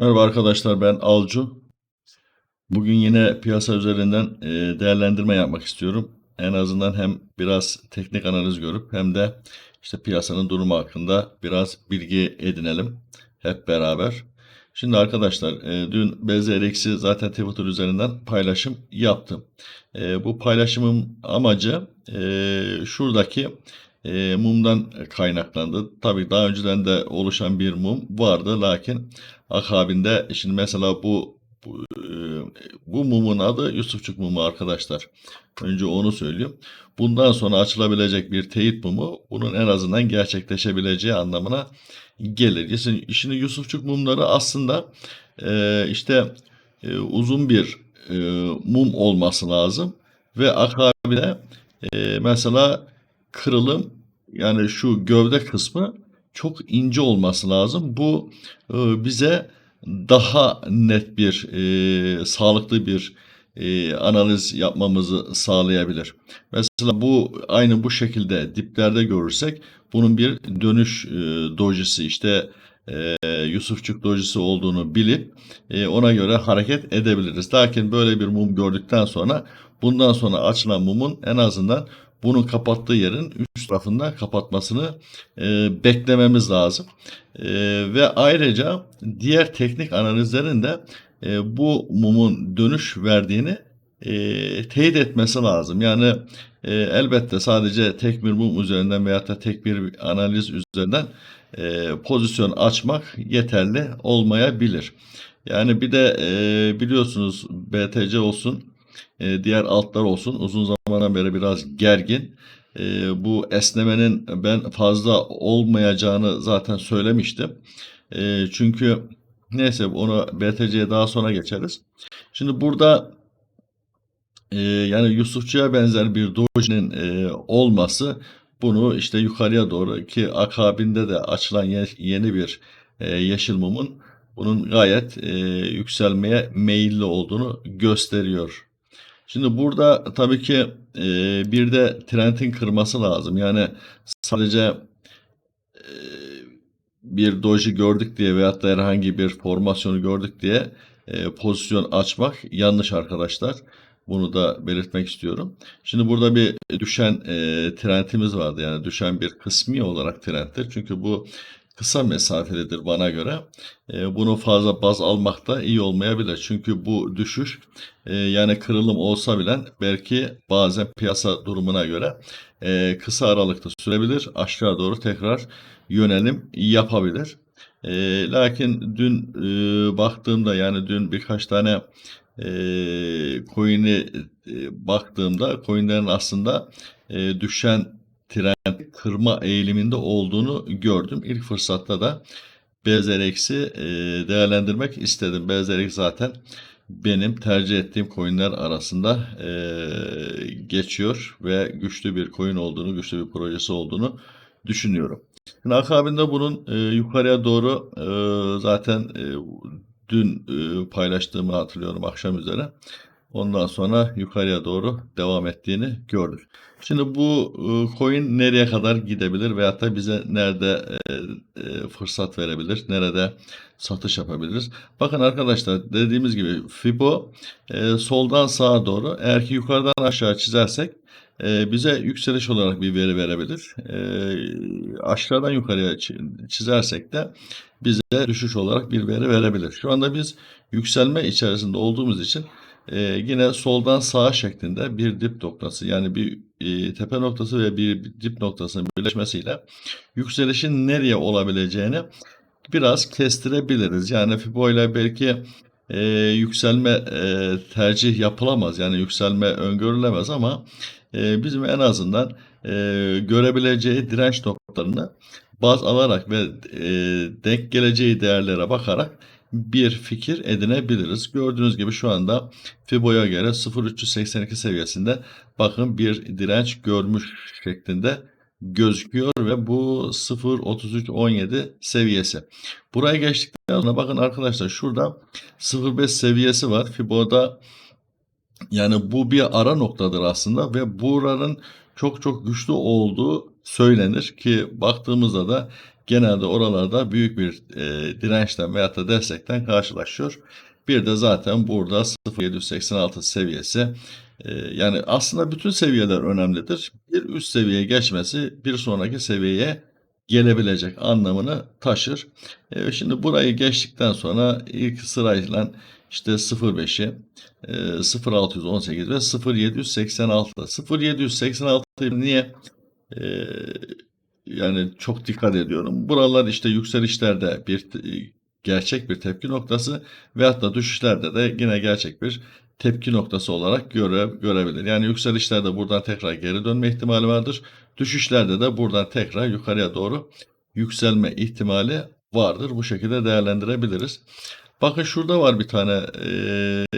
Merhaba arkadaşlar ben Alcu. Bugün yine piyasa üzerinden e, değerlendirme yapmak istiyorum. En azından hem biraz teknik analiz görüp hem de işte piyasanın durumu hakkında biraz bilgi edinelim hep beraber. Şimdi arkadaşlar e, dün BZRX'i zaten Twitter üzerinden paylaşım yaptım. E, bu paylaşımın amacı şuradaki mumdan kaynaklandı. Tabii daha önceden de oluşan bir mum vardı lakin akabinde şimdi mesela bu bu, e, bu mumun adı Yusufçuk mumu arkadaşlar. Önce onu söyleyeyim. Bundan sonra açılabilecek bir teyit mumu bunun en azından gerçekleşebileceği anlamına gelir. Şimdi, Yusufçuk mumları aslında e, işte e, uzun bir e, mum olması lazım ve akabinde e, mesela kırılım yani şu gövde kısmı çok ince olması lazım. Bu e, bize daha net bir e, sağlıklı bir e, analiz yapmamızı sağlayabilir. Mesela bu aynı bu şekilde diplerde görürsek bunun bir dönüş e, dojisi işte e, Yusufçuk dojisi olduğunu bilip e, ona göre hareket edebiliriz. Lakin böyle bir mum gördükten sonra bundan sonra açılan mumun en azından bunu kapattığı yerin üst tarafında kapatmasını e, beklememiz lazım. E, ve ayrıca diğer teknik analizlerin de e, bu mumun dönüş verdiğini e, teyit etmesi lazım. Yani e, elbette sadece tek bir mum üzerinden veya da tek bir analiz üzerinden e, pozisyon açmak yeterli olmayabilir. Yani bir de e, biliyorsunuz BTC olsun e, diğer altlar olsun uzun zamandan beri biraz gergin. E, bu esnemenin ben fazla olmayacağını zaten söylemiştim. E, çünkü neyse onu BTC'ye daha sonra geçeriz. Şimdi burada e, yani Yusufçu'ya benzer bir dojinin e, olması bunu işte yukarıya doğru ki akabinde de açılan ye- yeni bir e, yeşil mumun bunun gayet e, yükselmeye meyilli olduğunu gösteriyor. Şimdi burada tabii ki e, bir de trendin kırması lazım. Yani sadece e, bir doji gördük diye veyahut da herhangi bir formasyonu gördük diye e, pozisyon açmak yanlış arkadaşlar. Bunu da belirtmek istiyorum. Şimdi burada bir düşen e, trendimiz vardı. Yani düşen bir kısmi olarak trendtir. Çünkü bu kısa mesafelidir bana göre. E, bunu fazla baz almak da iyi olmayabilir. Çünkü bu düşüş e, yani kırılım olsa bile belki bazen piyasa durumuna göre e, kısa aralıkta sürebilir. Aşağı doğru tekrar yönelim yapabilir. E, lakin dün e, baktığımda yani dün birkaç tane e, coin'i e, baktığımda coin'lerin aslında e, düşen trend kırma eğiliminde olduğunu gördüm. İlk fırsatta da BZRX'i e, değerlendirmek istedim. BZRX zaten benim tercih ettiğim coinler arasında e, geçiyor ve güçlü bir coin olduğunu, güçlü bir projesi olduğunu düşünüyorum. Şimdi akabinde bunun e, yukarıya doğru zaten dün paylaştığımı hatırlıyorum akşam üzere. Ondan sonra yukarıya doğru devam ettiğini gördük. Şimdi bu e, coin nereye kadar gidebilir veyahut da bize nerede e, e, fırsat verebilir, nerede satış yapabiliriz? Bakın arkadaşlar dediğimiz gibi Fibo soldan sağa doğru eğer ki yukarıdan aşağı çizersek bize yükseliş olarak bir veri verebilir. Aşağıdan yukarıya çi- çizersek de bize düşüş olarak bir veri verebilir. Şu anda biz yükselme içerisinde olduğumuz için e, yine soldan sağa şeklinde bir dip noktası yani bir e, tepe noktası ve bir dip noktasının birleşmesiyle yükselişin nereye olabileceğini biraz kestirebiliriz. Yani Fibo ile belki e, yükselme e, tercih yapılamaz yani yükselme öngörülemez ama e, bizim en azından e, görebileceği direnç noktalarını baz alarak ve e, denk geleceği değerlere bakarak bir fikir edinebiliriz. Gördüğünüz gibi şu anda Fibo'ya göre 0.382 seviyesinde bakın bir direnç görmüş şeklinde gözüküyor ve bu 0.3317 seviyesi. Buraya geçtikten sonra bakın arkadaşlar şurada 0.5 seviyesi var. Fibo'da yani bu bir ara noktadır aslında ve buranın çok çok güçlü olduğu söylenir ki baktığımızda da genelde oralarda büyük bir e, dirençten veyahut da destekten karşılaşıyor. Bir de zaten burada 0.786 seviyesi e, yani aslında bütün seviyeler önemlidir. Bir üst seviyeye geçmesi bir sonraki seviyeye gelebilecek anlamını taşır. E, şimdi burayı geçtikten sonra ilk sırayla işte 0.5'i, e, 0.618 ve 0.786. 0.786 niye e, yani çok dikkat ediyorum. Buralar işte yükselişlerde bir e, gerçek bir tepki noktası veyahut da düşüşlerde de yine gerçek bir tepki noktası olarak göre, görebilir. Yani yükselişlerde buradan tekrar geri dönme ihtimali vardır. Düşüşlerde de buradan tekrar yukarıya doğru yükselme ihtimali vardır. Bu şekilde değerlendirebiliriz. Bakın şurada var bir tane e,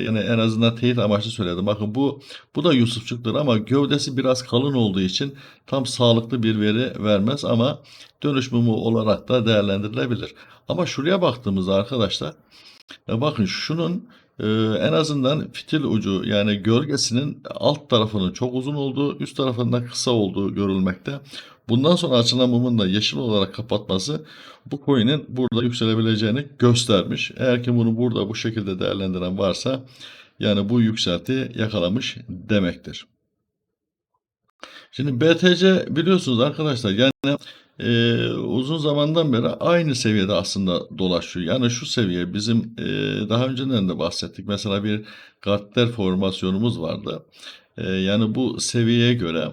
yani en azından teyit amaçlı söyledim. Bakın bu bu da Yusufçuk'tur ama gövdesi biraz kalın olduğu için tam sağlıklı bir veri vermez ama dönüş mumu olarak da değerlendirilebilir. Ama şuraya baktığımızda arkadaşlar e, bakın şunun e, en azından fitil ucu yani gölgesinin alt tarafının çok uzun olduğu üst tarafından kısa olduğu görülmekte. Bundan sonra açılan mumun da yeşil olarak kapatması bu coin'in burada yükselebileceğini göstermiş. Eğer ki bunu burada bu şekilde değerlendiren varsa yani bu yükselti yakalamış demektir. Şimdi BTC biliyorsunuz arkadaşlar yani e, uzun zamandan beri aynı seviyede aslında dolaşıyor. Yani şu seviye bizim e, daha önceden de bahsettik. Mesela bir Gartner formasyonumuz vardı. E, yani bu seviyeye göre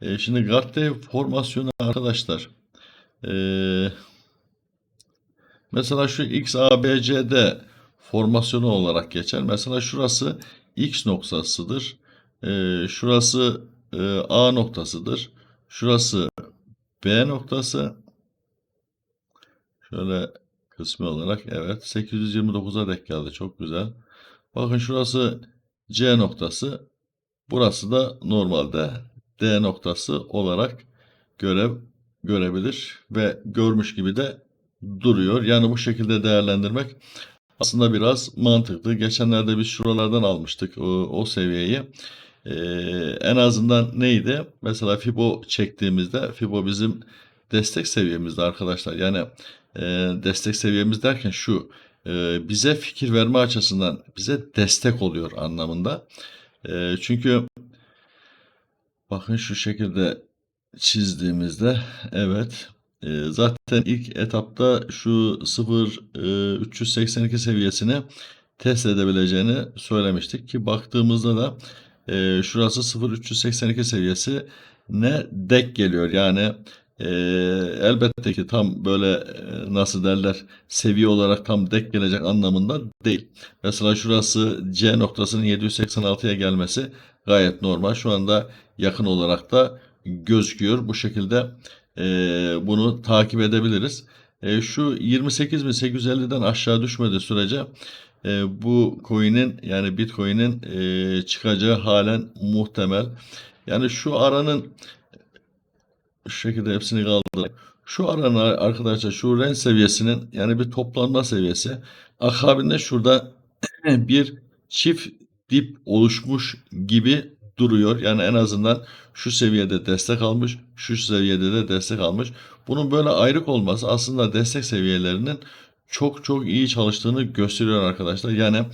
e, şimdi Gartner formasyonu arkadaşlar e, mesela şu XABCD formasyonu olarak geçer. Mesela şurası X noktasıdır. E, şurası e, A noktasıdır. Şurası B noktası. Şöyle kısmi olarak evet 829'a dek geldi. Çok güzel. Bakın şurası C noktası. Burası da normalde D noktası olarak görev görebilir ve görmüş gibi de duruyor. Yani bu şekilde değerlendirmek aslında biraz mantıklı. Geçenlerde biz şuralardan almıştık o, o seviyeyi. Ee, en azından neydi? Mesela Fibo çektiğimizde Fibo bizim destek seviyemizde arkadaşlar. Yani e, destek seviyemiz derken şu e, bize fikir verme açısından bize destek oluyor anlamında. E, çünkü bakın şu şekilde çizdiğimizde evet e, zaten ilk etapta şu 0 e, 382 seviyesini test edebileceğini söylemiştik ki baktığımızda da e, şurası 0.382 seviyesi ne dek geliyor. Yani e, elbette ki tam böyle e, nasıl derler seviye olarak tam dek gelecek anlamında değil. Mesela şurası C noktasının 786'ya gelmesi gayet normal. Şu anda yakın olarak da gözüküyor. Bu şekilde e, bunu takip edebiliriz. E, şu 28.850'den aşağı düşmediği sürece e, bu coin'in yani Bitcoin'in e, çıkacağı halen muhtemel. Yani şu aranın şu şekilde hepsini kaldırdım. Şu aranın arkadaşlar şu renk seviyesinin yani bir toplanma seviyesi. Akabinde şurada bir çift dip oluşmuş gibi duruyor. Yani en azından şu seviyede destek almış, şu seviyede de destek almış. Bunun böyle ayrık olması aslında destek seviyelerinin çok çok iyi çalıştığını gösteriyor arkadaşlar. Yani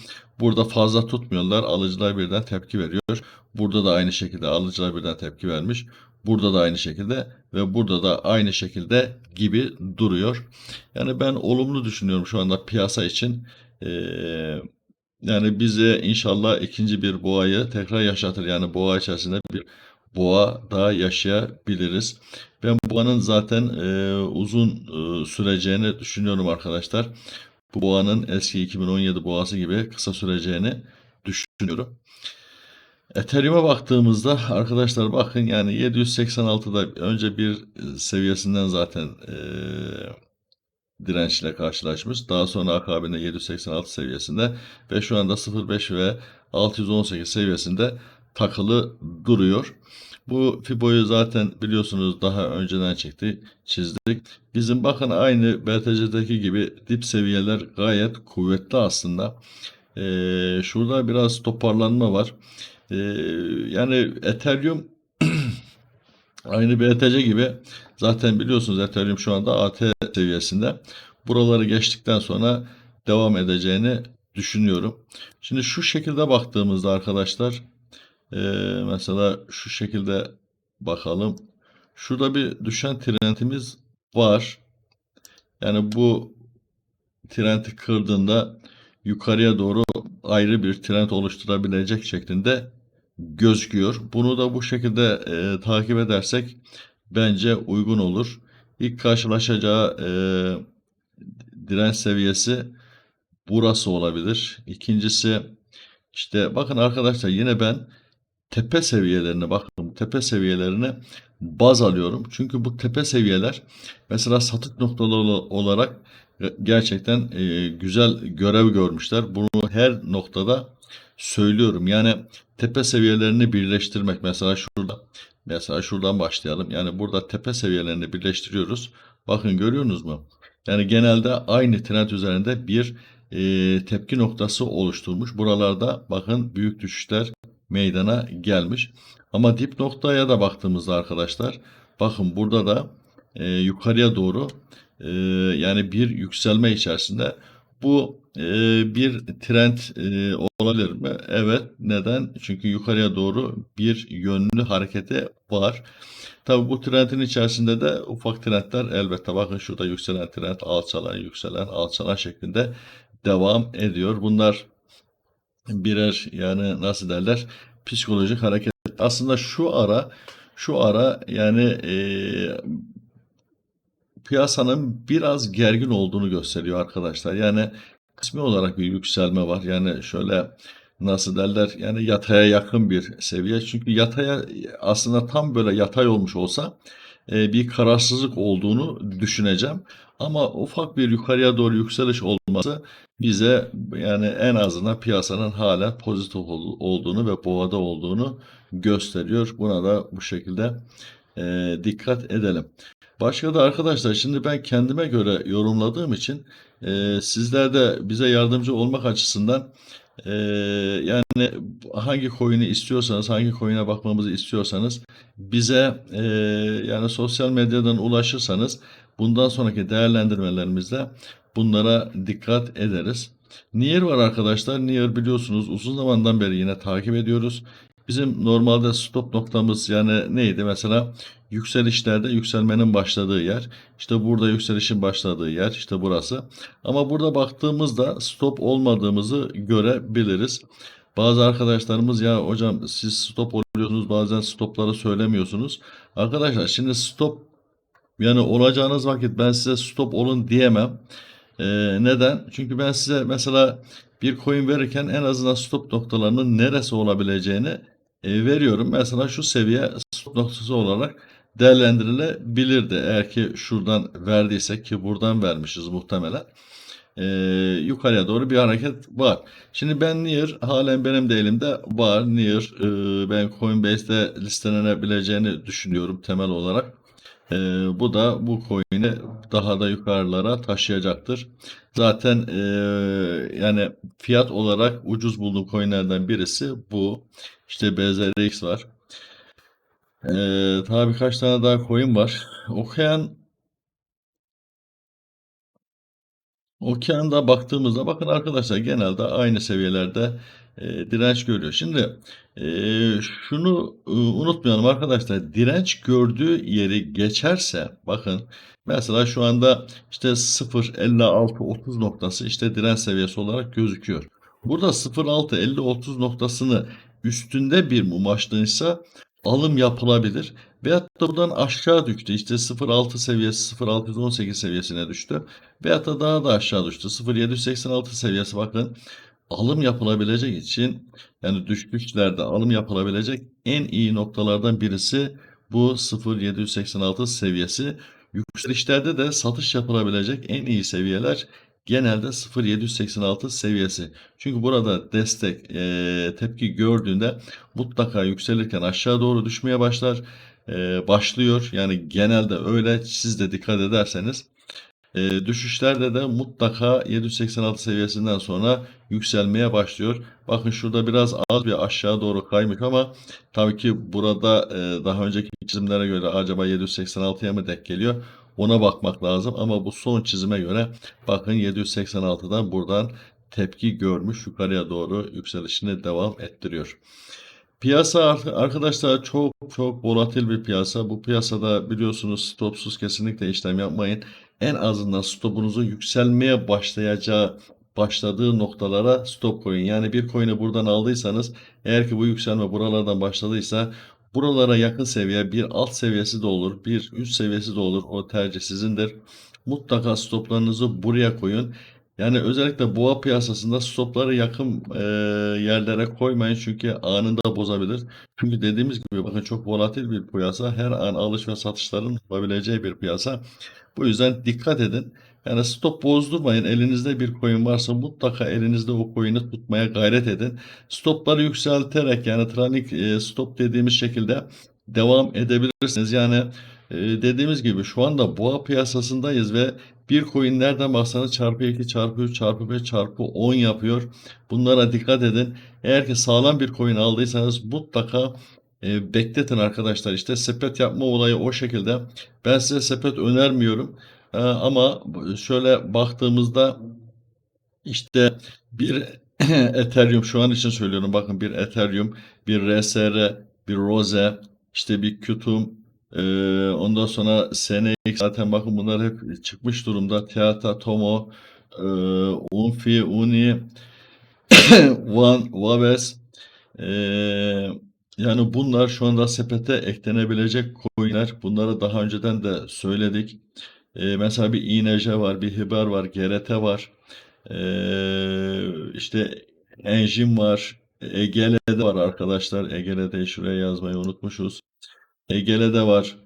burada fazla tutmuyorlar. Alıcılar birden tepki veriyor. Burada da aynı şekilde alıcılar birden tepki vermiş. Burada da aynı şekilde ve burada da aynı şekilde gibi duruyor. Yani ben olumlu düşünüyorum şu anda piyasa için. Ee, yani bize inşallah ikinci bir boğayı tekrar yaşatır. Yani boğa içerisinde bir boğa daha yaşayabiliriz. Ben boğanın zaten e, uzun e, süreceğini düşünüyorum arkadaşlar. Boğanın eski 2017 boğası gibi kısa süreceğini düşünüyorum. Ethereum'a baktığımızda arkadaşlar bakın yani 786'da önce bir seviyesinden zaten e, dirençle karşılaşmış. Daha sonra akabinde 786 seviyesinde ve şu anda 0.5 ve 618 seviyesinde takılı duruyor. Bu Fibo'yu zaten biliyorsunuz daha önceden çekti, çizdik. Bizim bakın aynı BTC'deki gibi dip seviyeler gayet kuvvetli aslında. Ee, şurada biraz toparlanma var. Ee, yani Ethereum aynı BTC gibi zaten biliyorsunuz Ethereum şu anda AT seviyesinde. Buraları geçtikten sonra devam edeceğini düşünüyorum. Şimdi şu şekilde baktığımızda arkadaşlar eee, mesela şu şekilde bakalım. Şurada bir düşen trendimiz var. Yani bu trendi kırdığında yukarıya doğru ayrı bir trend oluşturabilecek şeklinde gözüküyor. Bunu da bu şekilde e, takip edersek bence uygun olur. İlk karşılaşacağı e, direnç seviyesi burası olabilir. İkincisi işte bakın arkadaşlar yine ben tepe seviyelerine bakın tepe seviyelerine baz alıyorum. Çünkü bu tepe seviyeler mesela satış noktaları olarak gerçekten e, güzel görev görmüşler. Bunu her noktada söylüyorum. Yani tepe seviyelerini birleştirmek mesela şurada mesela şuradan başlayalım. Yani burada tepe seviyelerini birleştiriyoruz. Bakın görüyorsunuz mu? Yani genelde aynı trend üzerinde bir e, tepki noktası oluşturmuş. Buralarda bakın büyük düşüşler meydana gelmiş. Ama dip noktaya da baktığımızda arkadaşlar bakın burada da e, yukarıya doğru e, yani bir yükselme içerisinde bu e, bir trend e, olabilir mi? Evet. Neden? Çünkü yukarıya doğru bir yönlü harekete var. Tabii bu trendin içerisinde de ufak trendler elbette bakın şurada yükselen trend, alçalan, yükselen, alçalan şeklinde devam ediyor. Bunlar birer yani nasıl derler psikolojik hareket. Aslında şu ara şu ara yani e, piyasanın biraz gergin olduğunu gösteriyor arkadaşlar. Yani kısmi olarak bir yükselme var. Yani şöyle nasıl derler yani yataya yakın bir seviye. Çünkü yataya aslında tam böyle yatay olmuş olsa e, bir kararsızlık olduğunu düşüneceğim. Ama ufak bir yukarıya doğru yükseliş olması bize yani en azından piyasanın hala pozitif ol- olduğunu ve boğada olduğunu gösteriyor. Buna da bu şekilde e, dikkat edelim. Başka da arkadaşlar şimdi ben kendime göre yorumladığım için e, sizler de bize yardımcı olmak açısından e, yani hangi coin'i istiyorsanız, hangi coin'e bakmamızı istiyorsanız bize e, yani sosyal medyadan ulaşırsanız bundan sonraki değerlendirmelerimizde bunlara dikkat ederiz. Nier var arkadaşlar. Nier biliyorsunuz uzun zamandan beri yine takip ediyoruz. Bizim normalde stop noktamız yani neydi? Mesela yükselişlerde yükselmenin başladığı yer. İşte burada yükselişin başladığı yer. işte burası. Ama burada baktığımızda stop olmadığımızı görebiliriz. Bazı arkadaşlarımız ya hocam siz stop oluyorsunuz bazen stopları söylemiyorsunuz. Arkadaşlar şimdi stop yani olacağınız vakit ben size stop olun diyemem. Ee, neden? Çünkü ben size mesela bir coin verirken en azından stop noktalarının neresi olabileceğini e, veriyorum. Mesela şu seviye stop noktası olarak değerlendirilebilirdi. Eğer ki şuradan verdiysek ki buradan vermişiz muhtemelen. E, yukarıya doğru bir hareket var. Şimdi ben Near halen benim de elimde var. Near e, ben Coinbase'de listelenebileceğini düşünüyorum temel olarak. E, bu da bu coin'i daha da yukarılara taşıyacaktır. Zaten e, yani fiyat olarak ucuz bulduğum coinlerden birisi bu. İşte BZRX var. E, daha birkaç tane daha coin var. Okuyan Okeanda baktığımızda bakın arkadaşlar genelde aynı seviyelerde e, direnç görüyor. Şimdi e, şunu e, unutmayalım arkadaşlar direnç gördüğü yeri geçerse bakın mesela şu anda işte 0.56-30 noktası işte direnç seviyesi olarak gözüküyor. Burada 0.6-50-30 noktasını üstünde bir mum açtıysa alım yapılabilir. Veyahut da buradan aşağı düştü. İşte 0.6 seviyesi 0.618 seviyesine düştü. Veyahut da daha da aşağı düştü. 0.786 seviyesi bakın alım yapılabilecek için yani düşüşlerde alım yapılabilecek en iyi noktalardan birisi bu 0.786 seviyesi. Yükselişlerde de satış yapılabilecek en iyi seviyeler genelde 0.786 seviyesi. Çünkü burada destek e, tepki gördüğünde mutlaka yükselirken aşağı doğru düşmeye başlar e, başlıyor. Yani genelde öyle siz de dikkat ederseniz e, düşüşlerde de mutlaka 786 seviyesinden sonra yükselmeye başlıyor. Bakın şurada biraz az bir aşağı doğru kaymış ama tabii ki burada e, daha önceki çizimlere göre acaba 786'ya mı denk geliyor? Ona bakmak lazım ama bu son çizime göre bakın 786'dan buradan tepki görmüş yukarıya doğru yükselişini devam ettiriyor. Piyasa ar- arkadaşlar çok çok volatil bir piyasa. Bu piyasada biliyorsunuz stopsuz kesinlikle işlem yapmayın. En azından stopunuzu yükselmeye başlayacağı başladığı noktalara stop koyun. Yani bir coin'i buradan aldıysanız eğer ki bu yükselme buralardan başladıysa buralara yakın seviye bir alt seviyesi de olur, bir üst seviyesi de olur. O tercih sizindir. Mutlaka stoplarınızı buraya koyun. Yani özellikle boğa piyasasında stopları yakın e, yerlere koymayın çünkü anında bozabilir. Çünkü dediğimiz gibi bakın çok volatil bir piyasa. Her an alış ve satışların yapabileceği bir piyasa. Bu yüzden dikkat edin. Yani stop bozdurmayın. Elinizde bir coin varsa mutlaka elinizde o coin'i tutmaya gayret edin. Stopları yükselterek yani trailing e, stop dediğimiz şekilde devam edebilirsiniz. Yani e, dediğimiz gibi şu anda boğa piyasasındayız ve bir coin nereden baksanız çarpı 2 çarpı 3 çarpı 5 çarpı 10 yapıyor. Bunlara dikkat edin. Eğer ki sağlam bir coin aldıysanız mutlaka e, bekletin arkadaşlar. İşte sepet yapma olayı o şekilde. Ben size sepet önermiyorum. E, ama şöyle baktığımızda işte bir Ethereum şu an için söylüyorum. Bakın bir Ethereum, bir RSR, bir Rose, işte bir Qtum, e, ondan sonra SNX zaten bakın bunlar hep çıkmış durumda. Teata, Tomo, e, Unfi, Uni, One, Waves. E, yani bunlar şu anda sepete eklenebilecek coinler. Bunları daha önceden de söyledik. E, mesela bir INJ var, bir Hiber var, GRT var. Ee, işte Engine var. EGL'de var arkadaşlar. EGL'de şuraya yazmayı unutmuşuz. EGL'de var.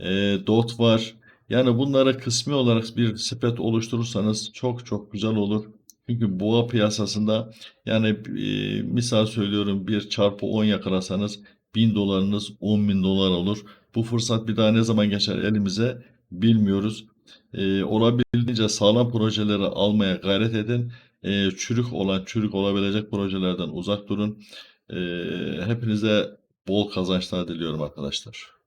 E, DOT var. Yani bunlara kısmi olarak bir sepet oluşturursanız çok çok güzel olur. Çünkü boğa piyasasında yani e, misal söylüyorum bir çarpı 10 yakalasanız 1000 dolarınız 10 bin dolar olur. Bu fırsat bir daha ne zaman geçer elimize bilmiyoruz. E, olabildiğince sağlam projeleri almaya gayret edin. E, çürük olan, çürük olabilecek projelerden uzak durun. E, hepinize bol kazançlar diliyorum arkadaşlar.